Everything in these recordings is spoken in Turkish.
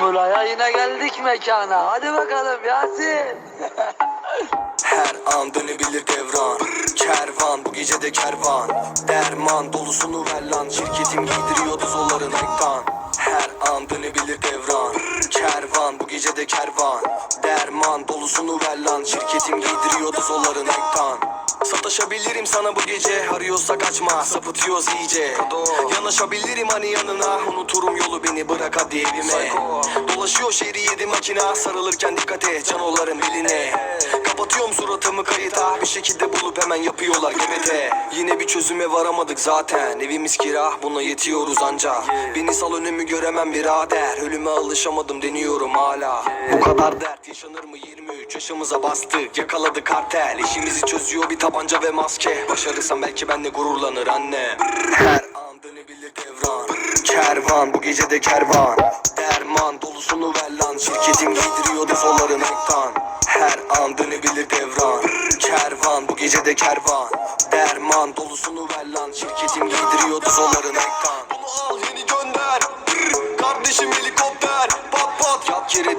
Buraya yine geldik mekana. Hadi bakalım Yasin. Her an dönebilir devran. Kervan bu gece de kervan. Derman dolusunu ver lan. Şirketim giydiriyordu zolların ektan Her an dönebilir devran. Kervan bu gece de kervan. Derman dolusunu ver lan. Şirketim giydiriyordu zolların ektan Sataşabilirim sana bu gece. Arıyorsa kaçma sapıtıyoruz iyice. Yanaşabilirim hani yanına. Unuturum yolu beni bırak hadi evime. Dolaşıyor şehri yedi makina Sarılırken dikkat et canoların beline Kapatıyorum suratımı kayıta. Bir şekilde bulup hemen yapıyorlar gebete Yine bir çözüme varamadık zaten. Evimiz kira buna yetiyoruz anca. Beni sal önümü göremem birader. Ölüme alışamadım deniyorum hala. Bu kadar dert yaşanır mı 23 yaşımıza bastık Yakaladı kartel. İşimizi çözüyor bir tabanca ve maske. Başarırsam belki benle gururlanır annem Her an dönebilir devran. Kervan bu gece de kervan. Derman dolusunu ver lan. Şirketim giydiriyordu zolların ektan Her an dönebilir devran. Kervan bu gece de kervan. Derman dolusunu ver lan. Şirketim giydiriyordu zolların ektan Bunu al yeni gönder. Kardeşim helikopter. Pat pat. Yat yere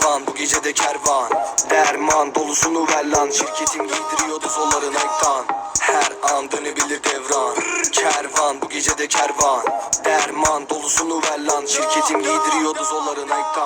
Kervan bu gece de kervan. Derman dolusunu ver lan Şirketim giydiriyordu zolların ektan Her an dönebilir devran. Kervan bu gece de kervan. Derman dolusunu ver lan Şirketim giydiriyordu zolların ektan